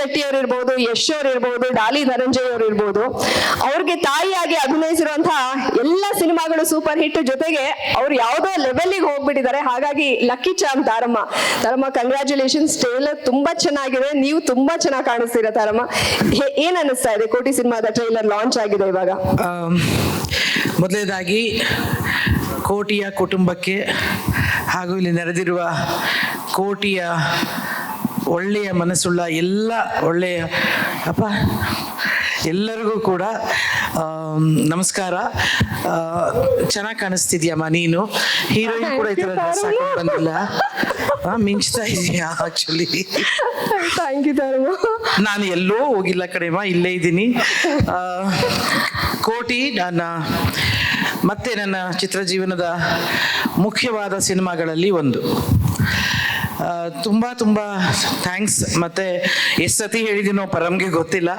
ಶೆಟ್ಟಿ ಅವ್ರು ಇರ್ಬೋದು ಯಶ್ ಅವ್ರು ಇರ್ಬೋದು ಡಾಲಿ ಧನಂಜಯ್ ಅವರು ಇರ್ಬೋದು ಅವ್ರಿಗೆ ತಾಯಿಯಾಗಿ ಅಭಿನಯಿಸಿರುವಂತಹ ಎಲ್ಲ ಸಿನಿಮಾಗಳು ಸೂಪರ್ ಹಿಟ್ ಜೊತೆಗೆ ಅವ್ರು ಯಾವುದೋ ಲೆವೆಲ್ಗೆ ಹೋಗ್ಬಿಟ್ಟಿದ್ದಾರೆ. ಹಾಗಾಗಿ lucky charm Taramma. Taramma congratulations trailer ತುಂಬಾ ಚೆನ್ನಾಗಿದೆ. ನೀವು ತುಂಬಾ ಚೆನ್ನಾಗಿ ಕಾಣಿಸ್ತೀರಾ ತಾರಮ್ಮ? ಏನ್ ಅನಿಸ್ತಾ ಇದೆ ಕೋಟಿ ಸಿನಿಮಾದ ಟ್ರೈಲರ್ ಲಾಂಚ್ ಆಗಿದೆ ಇವಾಗ? ಮೊದಲನೇದಾಗಿ ಕೋಟಿಯ ಕುಟುಂಬಕ್ಕೆ ಹಾಗೂ ಇಲ್ಲಿ ನೆರೆದಿರುವ ಕೋಟಿಯ ಒಳ್ಳೆಯ ಮನಸ್ಸುಳ್ಳ ಎಲ್ಲ ಒಳ್ಳೆಯ ಅಪ್ಪ ಎಲ್ಲರಿಗೂ ಕೂಡ ನಮಸ್ಕಾರ. ಚೆನ್ನಾಗಿ ಕಾಣಿಸ್ತಿದ್ಯಮ್ಮ ನೀನು? ಹೀರೋಯಿನ್ ಕೂಡ ಈ ತರ ಡ್ರೆಸ್ ಹಾಕೊಂಡು ಬಂದಿಲ್ಲ? ಮಿಂಚ್ತಾ ಇದೆಯಾ ಆಕ್ಚುಲಿ ನಾನು ಎಲ್ಲೋ ಹೋಗಿಲ್ಲ ಕಡೆಮ್ಮ ಇಲ್ಲೇ ಇದ್ದೀನಿ. ಕೋಟಿ ನನ್ನ ಮತ್ತೆ ನನ್ನ ಚಿತ್ರ ಜೀವನದ ಮುಖ್ಯವಾದ ಸಿನಿಮಾಗಳಲ್ಲಿ ಒಂದು. ತುಂಬ ತುಂಬ ಥ್ಯಾಂಕ್ಸ್ ಮತ್ತೆ ಎಷ್ಟು ಸತಿ ಹೇಳಿದೀನೋ ಪರಮ್ಗೆ ಗೊತ್ತಿಲ್ಲ.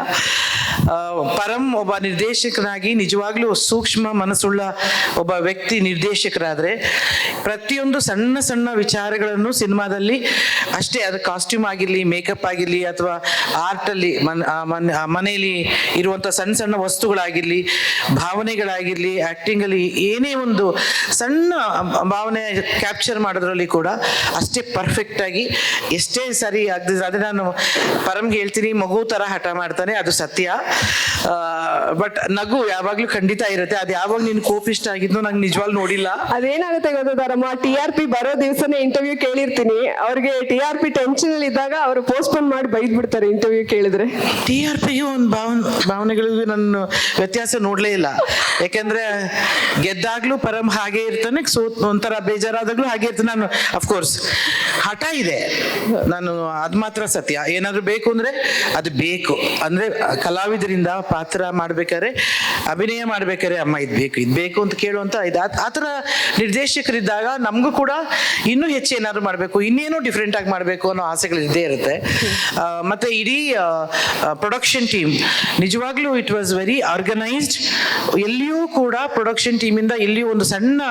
ಆ, ಪರಮ್ ಒಬ್ಬ ನಿರ್ದೇಶಕನಾಗಿ ನಿಜವಾಗ್ಲೂ ಸೂಕ್ಷ್ಮ ಮನಸ್ಸುಳ್ಳ ಒಬ್ಬ ವ್ಯಕ್ತಿ ನಿರ್ದೇಶಕರಾದರೆ ಪ್ರತಿಯೊಂದು ಸಣ್ಣ ಸಣ್ಣ ವಿಚಾರಗಳನ್ನು ಸಿನಿಮಾದಲ್ಲಿ ಅಷ್ಟೇ ಅದು ಕಾಸ್ಟ್ಯೂಮ್ ಆಗಿರಲಿ ಮೇಕಪ್ ಆಗಿರಲಿ ಅಥವಾ ಆರ್ಟಲ್ಲಿ ಮನ್ ಮನ್- ಮನೆಯಲ್ಲಿ ಇರುವಂಥ ಸಣ್ಣ ಸಣ್ಣ ವಸ್ತುಗಳಾಗಿರಲಿ ಭಾವನೆಗಳಾಗಿರಲಿ ಆ್ಯಕ್ಟಿಂಗಲ್ಲಿ ಏನೇ ಒಂದು ಸಣ್ಣ ಭಾವನೆ ಕ್ಯಾಪ್ಚರ್ ಮಾಡೋದ್ರಲ್ಲಿ ಕೂಡ ಅಷ್ಟೇ ಪರ್ಫೆಕ್ಟ್ ಆಗಿ ಎಷ್ಟೇ ಸರಿ ಆಗದಿದ್ರೆ ಅದೇ ನಾನು ಪರಂಗೆ ಹೇಳ್ತೀನಿ ಮಗು ಥರ ಹಠ ಮಾಡ್ತಾನೆ ಅದು ಸತ್ಯ. ಬಟ್ ನಗು ಯಾವಾಗ್ಲೂ ಖಂಡಿತ ಇರುತ್ತೆ. ಅದು ಯಾವಾಗ ನೀನು ಕೋಪಿಷ್ಟ ಆಗಿದ್ದು ನಂಗೆ ನಿಜವಾಗ್ ನೋಡಿಲ್ಲ. ಅದೇನಾಗುತ್ತೆ ಗೊತ್ತಾರಮ್ಮ ಟಿ ಆರ್ ಪಿ ಬರೋ ದಿವಸನೇ ಇಂಟರ್ವ್ಯೂ ಕೇಳಿರ್ತೀನಿ. ಅವ್ರಿಗೆ ಟಿ ಆರ್ ಪಿ ಟೆನ್ಷನ್ ಅಲ್ಲಿ ಇದ್ದಾಗ ಅವ್ರು ಪೋಸ್ಟ್ಪೋನ್ ಮಾಡಿ ಬೈದ್ ಬಿಡ್ತಾರೆ ಇಂಟರ್ವ್ಯೂ ಕೇಳಿದ್ರೆ ಟಿ ಆರ್ ಪಿಗೆ ಒಂದು ಭಾವನೆ ಭಾವನೆಗಳಿಗೂ ನಾನು ವ್ಯತ್ಯಾಸ ನೋಡ್ಲೇ ಇಲ್ಲ. ಯಾಕೆಂದ್ರೆ ಗೆದ್ದಾಗ್ಲೂ ಪರಂ ಹಾಗೆ ಇರ್ತಾನೆ ಸೋತ್ ಒಂಥರ ಬೇಜಾರಾದಾಗ್ಲೂ ಹಾಗೆ ಇರ್ತಾನೆ. ನಾನು ಅಫ್ಕೋರ್ಸ್ ಹಠ ಇದೆ. ನಾನು ಅದು ಮಾತ್ರ ಸತ್ಯ. ಏನಾದ್ರು ಬೇಕು ಅಂದ್ರೆ ಅದು ಬೇಕು. ಅಂದ್ರೆ ಕಲಾವಿದರಿಂದ ಪಾತ್ರ ಮಾಡ್ಬೇಕಾದ್ರೆ ಅಭಿನಯ ಮಾಡ್ಬೇಕಾದ್ರೆ ಅಮ್ಮ ಇದು ಬೇಕು ಇದು ಬೇಕು ಅಂತ ಕೇಳುವಂತ ಇದು ಆ- ಥರ ನಿರ್ದೇಶಕರಿದ್ದಾಗ ನಮಗೂ ಕೂಡ ಇನ್ನೂ ಹೆಚ್ಚು ಏನಾದ್ರು ಮಾಡಬೇಕು, ಇನ್ನೇನು ಡಿಫ್ರೆಂಟ್ ಆಗಿ ಮಾಡಬೇಕು ಅನ್ನೋ ಆಸೆಗಳು ಇದ್ದೇ ಇರುತ್ತೆ. ಮತ್ತೆ ಇಡೀ ಪ್ರೊಡಕ್ಷನ್ ಟೀಮ್ ನಿಜವಾಗ್ಲೂ ಇಟ್ ವಾಸ್ ವೆರಿ ಆರ್ಗನೈಸ್ಡ್ ಎಲ್ಲಿಯೂ ಕೂಡ ಪ್ರೊಡಕ್ಷನ್ ಟೀಮಿಂದ ಎಲ್ಲಿಯೂ ಒಂದು ಸಣ್ಣ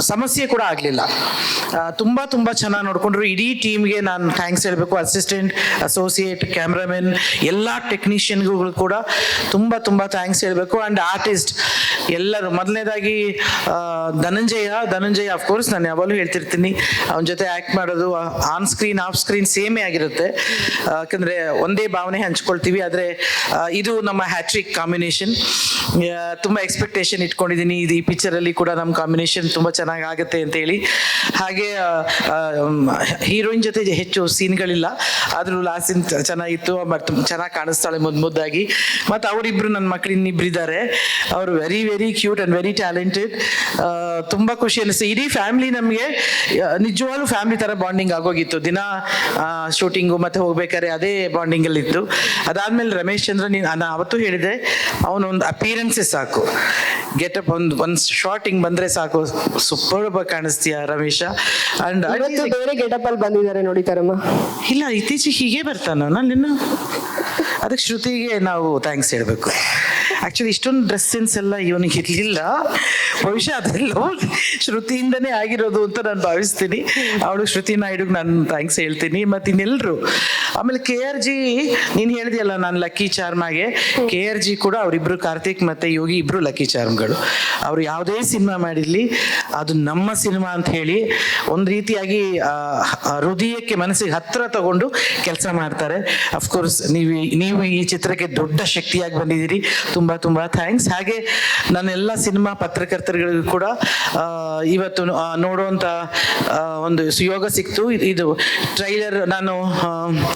ಸಮಸ್ಯೆ ಕೂಡ ಆಗಲಿಲ್ಲ. ತುಂಬಾ ತುಂಬಾ ಚೆನ್ನಾಗಿ ನೋಡ್ಕೊಂಡ್ರು. ಇಡೀ ಟೀಮ್ಗೆ ನಾನು ಥ್ಯಾಂಕ್ಸ್ ಹೇಳಬೇಕು. ಅಸಿಸ್ಟೆಂಟ್ ಅಸೋಸಿಯೇಟ್ ಕ್ಯಾಮ್ರಾಮನ್ ಎಲ್ಲ ಟೆಕ್ನಿಷಿಯನ್ಗಳು ಕೂಡ ತುಂಬಾ ತುಂಬಾ ಥ್ಯಾಂಕ್ಸ್ ಹೇಳಬೇಕು. ಆ್ಯಂಡ್ ಆರ್ಟಿಸ್ಟ್ ಎಲ್ಲರೂ, ಮೊದಲನೇದಾಗಿ ಧನಂಜಯ. ಧನಂಜಯ ಅಫ್ಕೋರ್ಸ್ ನಾನು ಯಾವಾಗಲೂ ಹೇಳ್ತಿರ್ತೀನಿ. ಅವನ ಜೊತೆ ಆ್ಯಕ್ಟ್ ಮಾಡೋದು ಆನ್ ಸ್ಕ್ರೀನ್ ಆಫ್ ಸ್ಕ್ರೀನ್ ಸೇಮೇ ಆಗಿರುತ್ತೆ. ಯಾಕಂದ್ರೆ ಒಂದೇ ಭಾವನೆ ಹಂಚ್ಕೊಳ್ತೀವಿ. ಆದರೆ ಇದು ನಮ್ಮ ಹ್ಯಾಟ್ರಿಕ್ ಕಾಂಬಿನೇಷನ್ ತುಂಬ ಎಕ್ಸ್ಪೆಕ್ಟೇಷನ್ ಇಟ್ಕೊಂಡಿದ್ದೀನಿ. ಇದು ಈ ಪಿಕ್ಚರಲ್ಲಿ ಕೂಡ ನಮ್ಮ ಕಾಂಬಿನೇಷನ್ ತುಂಬ ಚೆನ್ನಾಗಿ ಆಗುತ್ತೆ ಅಂತ ಹೇಳಿ. ಹಾಗೆ ಹೀರೋಯಿನ್ ಜೊತೆ ಹೆಚ್ಚು ಸೀನ್ಗಳಿಲ್ಲ. ಆದರೂ ಲಾಸ್ಟ್ ಸೀನ್ ಚೆನ್ನಾಗಿತ್ತು. ಬಟ್ ಚೆನ್ನಾಗಿ ಕಾಣಿಸ್ತಾಳೆ ಮುದ್ದು ಮುದ್ದಾಗಿ. ಮತ್ತು ಅವರಿಬ್ಬರು ನನ್ನ ಮಕ್ಕಳು ಇನ್ನಿಬ್ರು ಇದ್ದಾರೆ. ಅವರು very very cute and very talented ತುಂಬಾ ಖುಷಿ ಅನಿಸ್ತು. ಇಡೀ ಫ್ಯಾಮಿಲಿ ನಮಗೆ ನಿಜವಾಗ್ಲೂ ಫ್ಯಾಮಿಲಿ ತರ ಬಾಂಡಿಂಗ್ ಆಗೋಗಿತ್ತು. ದಿನ ಶೂಟಿಂಗು ಮತ್ತೆ ಹೋಗ್ಬೇಕಾದ್ರೆ ಅದೇ ಬಾಂಡಿಂಗ್ ಅಲ್ಲಿ ಇತ್ತು ಅದಾದ್ಮೇಲೆ ರಮೇಶ್ ಚಂದ್ರ ನೀನು ನಾನು ಅವತ್ತು ಹೇಳಿದೆ ಅವನೊಂದು ಅಪಿಯರೆನ್ಸೇ ಸಾಕು. ಗೆಟಪ್ ಒಂದು ಒಂದು ಶಾರ್ಟ್ ಹಿಂಗ್ ಬಂದ್ರೆ ಸಾಕು. ಸೂಪರ್ ಕಾಣಿಸ್ತೀಯ ರಮೇಶ? ಅಂಡ್ ಬೇರೆ ಗೆಟಪ್ ಅಲ್ಲಿ ಬಂದಿದ್ದಾರೆ ನೋಡಿ ತಾರಮ್ಮ. ಇಲ್ಲ ಇತ್ತೀಚೆಗೆ ಹೀಗೆ ಬರ್ತಾನ? ನಾನು ಅದಕ್ಕೆ ಶ್ರುತಿಗೆ ನಾವು ಥ್ಯಾಂಕ್ಸ್ ಹೇಳಬೇಕು. ಆ್ಯಕ್ಚುಲಿ ಇಷ್ಟೊಂದು ಡ್ರೆಸ್ ಸೆನ್ಸ್ ಎಲ್ಲ ಇವನಿಗೆ ಇರಲಿಲ್ಲ. ಬಹುಶಃ ಅದೆಲ್ಲ ಶ್ರುತಿಯಿಂದನೇ ಆಗಿರೋದು ಅಂತ ನಾನು ಭಾವಿಸ್ತೀನಿ. ಅವಳು ಶ್ರುತಿ ನಾಯ್ಡುಗೆ ನಾನು ಥ್ಯಾಂಕ್ಸ್ ಹೇಳ್ತೀನಿ. ಮತ್ತು ಇನ್ನೆಲ್ಲರೂ ಆಮೇಲೆ ಕೆ ಆರ್ ಜಿ ನೀನು ಹೇಳಿದೆಯಲ್ಲ ನಾನು ಲಕ್ಕಿ ಚಾರ್ಮಾಗೆ ಕೆ ಆರ್ ಜಿ ಕೂಡ ಅವರಿಬ್ರು ಕಾರ್ತಿಕ್ ಮತ್ತೆ ಯೋಗಿ ಇಬ್ರು ಲಕ್ಕಿ ಚಾರ್ಮ್ಗಳು ಅವರು ಯಾವುದೇ ಸಿನಿಮಾ ಮಾಡಿರ್ಲಿ, ಅದು ನಮ್ಮ ಸಿನಿಮಾ ಅಂತ ಹೇಳಿ ಒಂದು ರೀತಿಯಾಗಿ ಹೃದಯಕ್ಕೆ ಮನಸ್ಸಿಗೆ ಹತ್ತಿರ ತಗೊಂಡು ಕೆಲಸ ಮಾಡ್ತಾರೆ. ಅಫ್ಕೋರ್ಸ್ ನೀವು ನೀವು ಈ ಚಿತ್ರಕ್ಕೆ ದೊಡ್ಡ ಶಕ್ತಿಯಾಗಿ ಬಂದಿದ್ದೀರಿ. ತುಂಬ ತುಂಬ ಥ್ಯಾಂಕ್ಸ್ ಹಾಗೆ ನನ್ನೆಲ್ಲ ಸಿನಿಮಾ ಪತ್ರಕರ್ತರುಗಳಿಗೂ ಕೂಡ ಇವತ್ತು ನೋಡುವಂತ ಒಂದು ಸುಯೋಗ ಸಿಕ್ತು. ಇದು ಟ್ರೈಲರ್ ನಾನು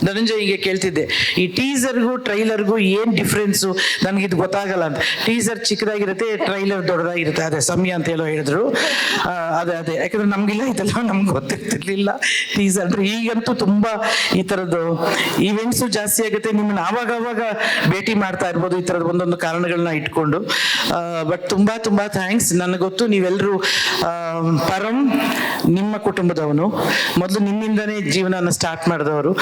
ಧನಂಜಯ್ಗೆ ಕೇಳ್ತಿದ್ದೆ, ಈ ಟೀಸರ್ಗೂ ಟ್ರೈಲರ್ಗೂ ಏನು ಡಿಫ್ರೆನ್ಸು ಇದು ಗೊತ್ತಾಗಲ್ಲ ಅಂತ. ಟೀಸರ್ ಚಿಕ್ಕದಾಗಿರುತ್ತೆ ಟ್ರೈಲರ್ ದೊಡ್ಡದಾಗಿರುತ್ತೆ. ಅದೇ, ಸಮಯ ಅಂತ ಹೇಳೋ ಹೇಳಿದ್ರು. ಅದೇ ಅದೇ. ಯಾಕಂದ್ರೆ ನಮಗಿಲ್ಲ ಇದೆಲ್ಲ, ನಮ್ಗೆ ಗೊತ್ತಿರ್ತಿರ್ಲಿಲ್ಲ. ಟೀಸರ್ ಅಂದ್ರೆ ಈಗಂತೂ ತುಂಬಾ ಈ ಥರದ್ದು ಈವೆಂಟ್ಸು ಜಾಸ್ತಿ ಆಗುತ್ತೆ. ನಿಮ್ಮನ್ನ ಆವಾಗ ಆವಾಗ ಭೇಟಿ ಮಾಡ್ತಾ ಇರ್ಬೋದು ಈ ಥರದ ಒಂದೊಂದು ಕಾರಣಗಳನ್ನ ಇಟ್ಕೊಂಡು. ಬಟ್ ತುಂಬಾ ತುಂಬಾ ಥ್ಯಾಂಕ್ಸ್ ನನಗೆ ಗೊತ್ತು ನೀವೆಲ್ಲರೂ ಪರಂ ನಿಮ್ಮ ಕುಟುಂಬದವನು. ಮೊದಲು ನಿಮ್ಮಿಂದನೇ ಜೀವನ ಸ್ಟಾರ್ಟ್ ಮಾಡಿದವರು.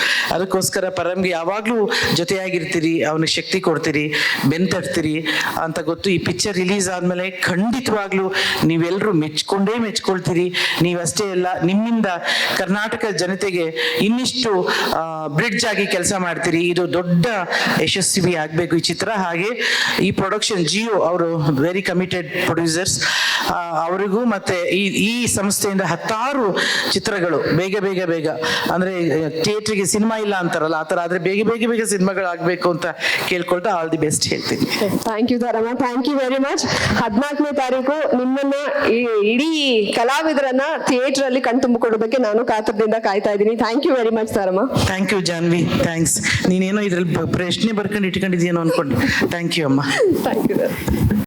ಅದಕ್ಕೋಸ್ಕರ ಪರಂಗೆ ಯಾವಾಗಲೂ ಜೊತೆಯಾಗಿರ್ತೀರಿ, ಅವನಿಗೆ ಶಕ್ತಿ ಕೊಡ್ತೀರಿ ಬೆಂತಡ್ತೀರಿ ಅಂತ ಗೊತ್ತು. ಈ ಪಿಕ್ಚರ್ ರಿಲೀಸ್ ಆದಮೇಲೆ ಖಂಡಿತವಾಗ್ಲೂ ನೀವೆಲ್ಲರೂ ಮೆಚ್ಕೊಂಡೇ ಮೆಚ್ಕೊಳ್ತೀರಿ. ನೀವಷ್ಟೇ ಅಲ್ಲ, ನಿಮ್ಮಿಂದ ಕರ್ನಾಟಕ ಜನತೆಗೆ ಇನ್ನಿಷ್ಟು ಬ್ರಿಡ್ಜ್ ಆಗಿ ಕೆಲಸ ಮಾಡ್ತೀರಿ. ಇದು ದೊಡ್ಡ ಯಶಸ್ವಿ ಆಗಬೇಕು ಈ ಚಿತ್ರ. ಹಾಗೆ ಈ ಪ್ರೊಡಕ್ಷನ್ ಜಿಯೋ ಅವರು ವೆರಿ ಕಮಿಟೆಡ್ ಪ್ರೊಡ್ಯೂಸರ್ಸ್ ಅವರಿಗೂ ಮತ್ತೆ ಈ ಈ ಸಂಸ್ಥೆಯಿಂದ ಹತ್ತಾರು ಚಿತ್ರಗಳು ಬೇಗ ಬೇಗ ಬೇಗ. ಅಂದ್ರೆ ಥಿಯೇಟ್ರಿಗೆ ಸಿನಿಮಾ ಇಲ್ಲ ಅಂತಾರಲ್ಲ ಆ ಥರ ಆದ್ರೆ ಬೇಗ ಬೇಗ ಬೇಗ ಸಿನಿಮಾಗಳು ಆಗಬೇಕು ಅಂತ ಕೇಳ್ಕೊಳ್ತಾ ಆಲ್ ದಿ ಬೆಸ್ಟ್ ಹೇಳ್ತೀನಿ. Thank you Taramma thank you very much ಹದಿನಾಲ್ಕನೇ ತಾರೀಕು ನಿಮ್ಮನ್ನ ಈ ಇಡೀ ಕಲಾವಿದರನ್ನ ಥಿಯೇಟರ್ ಅಲ್ಲಿ ಕಣ್ತುಂಬಿಕೊಡೋದಕ್ಕೆ ನಾನು ಕಾತರದಿಂದ ಕಾಯ್ತಾ ಇದ್ದೀನಿ. Thank you very much Taramma thank you Janvi thanks ನೀನೇನೋ ಇದ್ರಲ್ಲಿ ಪ್ರಶ್ನೆ ಬರ್ಕೊಂಡು ಇಟ್ಕೊಂಡಿದ್ಯೇನೋ ಅನ್ಕೊಂಡು. ಥ್ಯಾಂಕ್ ಯು ಅಮ್ಮ. Thank you